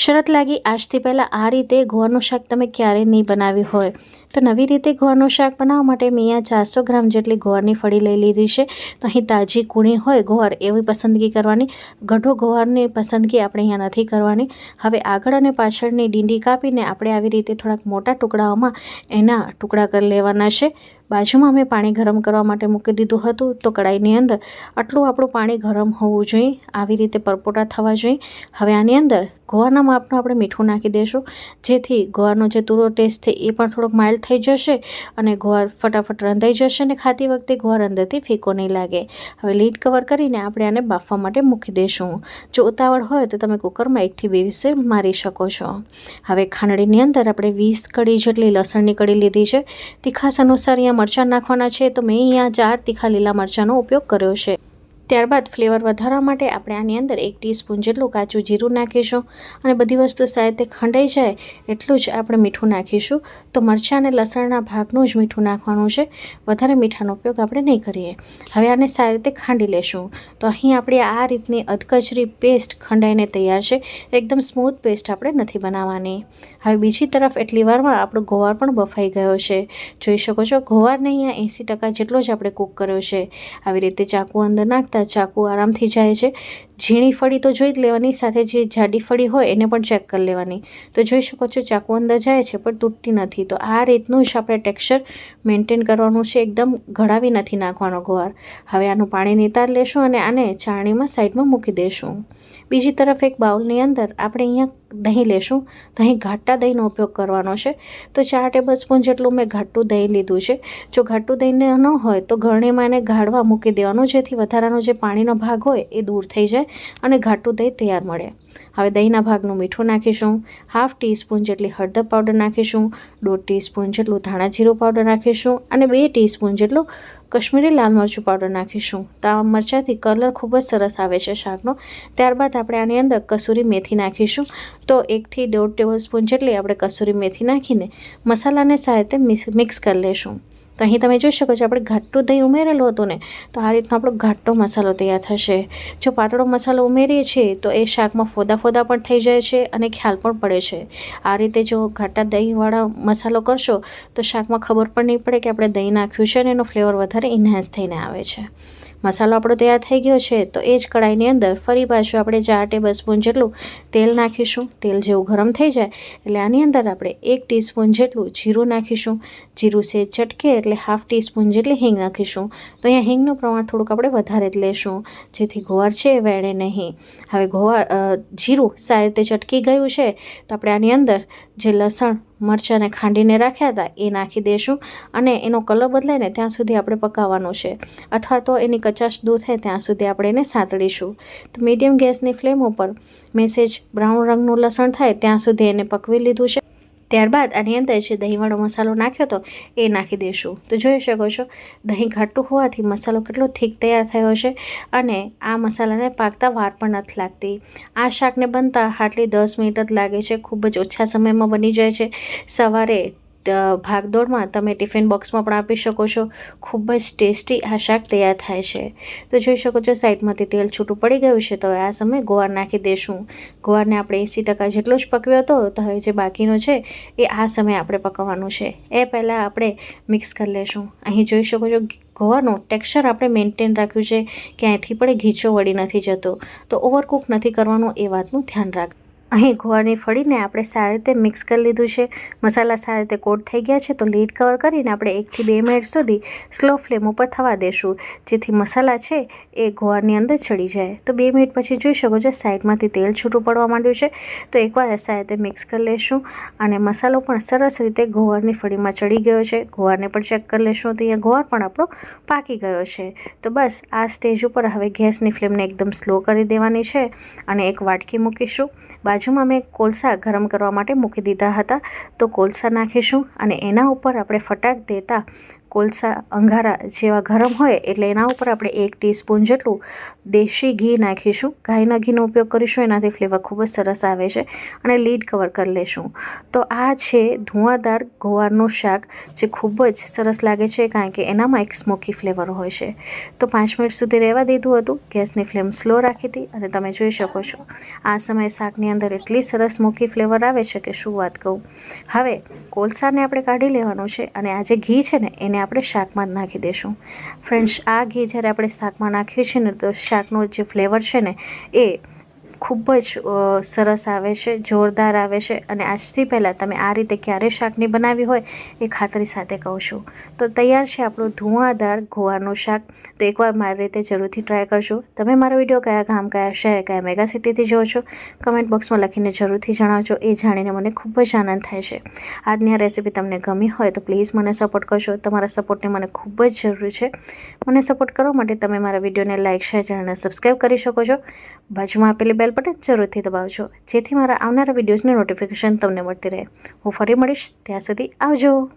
શરત લાગી આજથી પહેલાં આ રીતે ગોળનું શાક તમે ક્યારેય નહીં બનાવ્યું હોય. તો નવી રીતે ગોળનું શાક બનાવવા માટે મેં અહીંયા ચારસો ગ્રામ જેટલી ગોળની ફળી લઈ લીધી છે. તો અહીં તાજી કૂણી હોય ગોળ એવી પસંદગી કરવાની. ગઢો ગોળની પસંદગી આપણે અહીંયા નથી કરવાની. હવે આગળ અને પાછળની ડીંડી કાપીને આપણે આવી રીતે થોડાક મોટા ટુકડાઓમાં એના ટુકડા કરી લેવાના છે. બાજુમાં મેં પાણી ગરમ કરવા માટે મૂકી દીધું હતું તો કડાઈની અંદર આટલું આપણું પાણી ગરમ હોવું જોઈએ, આવી રીતે પરપોટા થવા જોઈએ. હવે આની અંદર ગોવાના માપનું આપણે મીઠું નાખી દઈશું જેથી ગોવાનો જે તુરો ટેસ્ટ છે એ પણ થોડોક માઇલ્ડ થઈ જશે અને ગોવા ફટાફટ રંધાઈ જશે અને ખાતી વખતે ગોવાર અંદરથી ફીકો નહીં લાગે. હવે લીડ કવર કરીને આપણે આને બાફવા માટે મૂકી દઈશું જો ઉતાવળ હોય તો તમે કુકરમાં એકથી બે વિશે મારી શકો છો. હવે ખાંડણીની અંદર આપણે વીસ કડી જેટલી લસણની કડી લીધી છે. તીખાસ અનુસાર અહીંયા મરચાં નાખવાના છે તો મેં અહીંયા ચાર તીખા લીલા મરચાંનો ઉપયોગ કર્યો છે. ત્યારબાદ ફ્લેવર વધારવા માટે આપણે આની અંદર એક ટીસ્પૂન જેટલું કાચું જીરું નાખીશું અને બધી વસ્તુ સારી રીતે ખંડાઈ જાય એટલું જ આપણે મીઠું નાખીશું. તો મરચાં અને લસણના ભાગનું જ મીઠું નાખવાનું છે. વધારે મીઠાનો ઉપયોગ આપણે નહીં કરીએ. હવે આને સારી રીતે ખાંડી લેશું. તો અહીં આપણે આ રીતની અધકચરી પેસ્ટ ખંડાઈને તૈયાર છે. એકદમ સ્મૂથ પેસ્ટ આપણે નથી બનાવવાની. હવે બીજી તરફ એટલી વારમાં આપણો ગોવાર પણ બફાઈ ગયો છે. જોઈ શકો છો, ગોવારને અહીંયા એંસી ટકા જેટલો જ આપણે કૂક કર્યો છે. આવી રીતે ચાકુ અંદર નાખતા ચાકુ આરામથી જાય છે. ઝીણી ફળી તો જોઈ જ લેવાની, સાથે જે જાડી ફળી હોય એને પણ ચેક કરી લેવાની. તો જોઈ શકો છો ચાકુ અંદર જાય છે, પણ તૂટતી નથી. તો આ રીતનું જ આપણે ટેક્સચર મેન્ટેન કરવાનું છે, એકદમ ઘડાવી નથી નાખવાનો ગોવાર. હવે આનું પાણી નિતાર લેશું અને આને ચાણીમાં સાઈડમાં મૂકી દઈશું બીજી તરફ એક બાઉલની અંદર આપણે અહીંયા દહીં લેશું. તો અહીં ઘાટા દહીંનો ઉપયોગ કરવાનો છે. તો ચાર ટેબલ સ્પૂન જેટલું મેં ઘાટું દહીં લીધું છે. જો ઘાટું દહીં ન હોય તો ઘરણીમાં એને ગાળવા મૂકી દેવાનું, જેથી વધારાનો જે પાણીનો ભાગ હોય એ દૂર થઈ જાય અને ઘાટું દહીં તૈયાર મળે. હવે દહીંના ભાગનું મીઠું નાખીશું. હાફ ટીસ્પૂન જેટલી હળદર પાવડર નાખીશું. દોઢ ટીસ્પૂન જેટલું ધાણા જીરું પાવડર નાખીશું અને બે ટીસ્પૂન જેટલું કશ્મીરી લાલ મરચું પાવડર નાખીશું. તો આ મરચાંથી કલર ખૂબ જ સરસ આવે છે શાકનો. ત્યારબાદ આપણે આની અંદર કસૂરી મેથી નાખીશું. તો એકથી દોઢ ટેબલ સ્પૂન જેટલી આપણે કસૂરી મેથી નાખીને મસાલાને સાથે મિક્સ કરી લઈશું તો અહીં તમે જોઈ શકો છો, આપણે ઘાટું દહીં ઉમેરેલું હતું ને, તો આ રીતનો આપણો ઘાટો મસાલો તૈયાર થશે. જો પાતળો મસાલો ઉમેરીએ છીએ, તો એ શાકમાં ફોદા ફોદા પણ થઈ જાય છે અને ખ્યાલ પણ પડે છે. આ રીતે જો ઘાટા દહીંવાળા મસાલો કરશો, તો શાકમાં ખબર પણ નહીં પડે કે આપણે દહીં નાખ્યું છે અને એનો ફ્લેવર વધારે ઇન્હાન્સ થઈને આવે છે. મસાલો આપણો તૈયાર થઈ ગયો છે, તો એ જ કડાઈની અંદર ફરી પાછું આપણે ચાર ટેબલ જેટલું તેલ નાખીશું, તેલ જેવું ગરમ થઈ જાય, એટલે આની અંદર આપણે એક ટીસ્પૂન જેટલું જીરું નાખીશું. જીરું સેજ ચટકે એટલે હાફ ટીસ્પૂન જેટલી હિંગ નાખીશું. તો અહીંયા હિંગનું પ્રમાણ થોડુંક આપણે વધારે જ લેશું. જેથી ગોવાર છે વેડે નહીં. હવે ગોવાર જીરું સારી રીતે ચટકી ગયું છે, તો આપણે આની અંદર જે લસણ મરચાંને ખાંડીને રાખ્યા હતા, એ નાખી દઈશું અને એનો કલર બદલાય ને ત્યાં સુધી આપણે પકાવવાનું છે. અથવા તો એની કચાશ દૂર થાય ત્યાં સુધી આપણે એને સાંતળીશું તો મીડિયમ ગેસની ફ્લેમ ઉપર મેસેજ બ્રાઉન રંગનું લસણ થાય ત્યાં સુધી એને પકવી લીધું છે. ત્યારબાદ આની અંદર જે દહીંવાળો મસાલો નાખ્યો હતો, એ નાખી દઈશું. તો જોઈ શકો છો, દહીં ઘાટું હોવાથી મસાલો કેટલો થીક તૈયાર થયો છે અને આ મસાલાને પાકતા વાર પણ નથી લાગતી. આ શાકને બનતા હાટલી દસ મિનિટ જ લાગે છે, ખૂબ જ ઓછા સમયમાં બની જાય છે. સવારે ભાગદોડમાં તમે ટિફિન બોક્સમાં પણ આપી શકો છો. ખૂબ જ ટેસ્ટી આ શાક તૈયાર થાય છે. તો જોઈ શકો છો સાઈડમાંથી તેલ છૂટું પડી ગયું છે. તો આ સમયે ગોવાર નાખી દઈશું ગોવારને આપણે એંસી ટકા જેટલો જ પકવ્યો હતો, તો હવે જે બાકીનો છે એ આ સમયે આપણે પકવવાનું છે. એ પહેલાં આપણે મિક્સ કરી લઈશું અહીં જોઈ શકો છો ગોવાનું ટેક્સચર આપણે મેન્ટેન રાખ્યું છે. કે અહીંથી પણ ઘીચો વળી નથી જતો. તો ઓવરકુક નથી કરવાનું એ વાતનું ધ્યાન રાખ અહીં ગોળની ફળીને આપણે સારી રીતે મિક્સ કરી લીધું છે. મસાલા સારી રીતે કોટ થઈ ગયા છે તો લીડ કવર કરીને આપણે એકથી બે મિનિટ સુધી સ્લો ફ્લેમ ઉપર થવા દેશું. જેથી મસાલા છે એ ગોળની અંદર ચડી જાય. તો બે મિનિટ પછી જોઈ શકો છો સાઈડમાંથી તેલ છૂટું પડવા માંડ્યું છે. તો એકવાર સારી રીતે મિક્સ કરી લઈશું અને મસાલો પણ સરસ રીતે ગોળની ફળીમાં ચડી ગયો છે. ગોળને પણ ચેક કરી લઈશું તો અહીંયા ગોળ પણ આપણો પાકી ગયો છે. તો બસ આ સ્ટેજ ઉપર હવે ગેસની ફ્લેમને એકદમ સ્લો કરી દેવાની છે અને એક વાટકી મૂકીશું. બાજુ બાજુમાં મેં કોલસા ગરમ કરવા માટે મૂકી દીધા હતા. તો કોલસા નાખીશું અને એના ઉપર આપણે ફટાક દેતા કોલસા અંગારા જેવા ગરમ હોય એટલે એના ઉપર આપણે એક ટીસ્પૂન જેટલું દેશી ઘી નાખીશું. ગાયના ઘીનો ઉપયોગ કરીશું, એનાથી ફ્લેવર ખૂબ જ સરસ આવે છે અને લીડ કવર કરી લેશું. તો આ છે ધુઆદાર ગોવારનું શાક જે ખૂબ જ સરસ લાગે છે કારણ કે એનામાં એક સ્મોકી ફ્લેવર હોય છે. તો પાંચ મિનિટ સુધી રહેવા દીધું હતું, ગેસની ફ્લેમ સ્લો રાખી હતી અને તમે જોઈ શકો છો. આ સમયે શાકની અંદર એટલી સરસ સ્મોકી ફ્લેવર આવે છે કે શું વાત કહું. હવે કોલસાને આપણે કાઢી લેવાનું છે અને આ જે ઘી છે ને, એને આપણે શાકમાં જ નાખી દઈશું ફ્રેન્ડ્સ આ ઘી જ્યારે આપણે શાકમાં નાખીએ છીએ ને તો શાકનો જે ફ્લેવર છે ને એ ખૂબ જ સરસ આવે છે, જોરદાર આવે છે અને આજથી પહેલાં તમે આ રીતે ક્યારે શાકની બનાવી હોય એ ખાતરી સાથે કહું છું. તો તૈયાર છે આપણું ધુઆંદાર ગોવાનું શાક. તો એકવાર મારી રીતે જરૂરથી ટ્રાય કરજો. તમે મારો વીડિયો કયા ગામ, કયા શહેર, કયા મેગા સિટીથી જોવો છો? કમેન્ટ બોક્સમાં લખીને જરૂરથી જણાવજો. એ જાણીને મને ખૂબ જ આનંદ થાય છે. આજની આ રેસીપી તમને ગમી હોય તો પ્લીઝ મને સપોર્ટ કરજો. તમારા સપોર્ટની મને ખૂબ જ જરૂર છે. મને સપોર્ટ કરવા માટે તમે મારા વિડીયોને લાઇક શેર ચેનલને સબસ્ક્રાઈબ કરી શકો છો. બાજુમાં આપેલી બેલ બટન જરૂરથી દબાવજો. જેથી મારા આવનારા વિડીયોઝની નોટિફિકેશન તમને મળતી રહે. હું ફરી મળીશ. ત્યાં સુધી આવજો.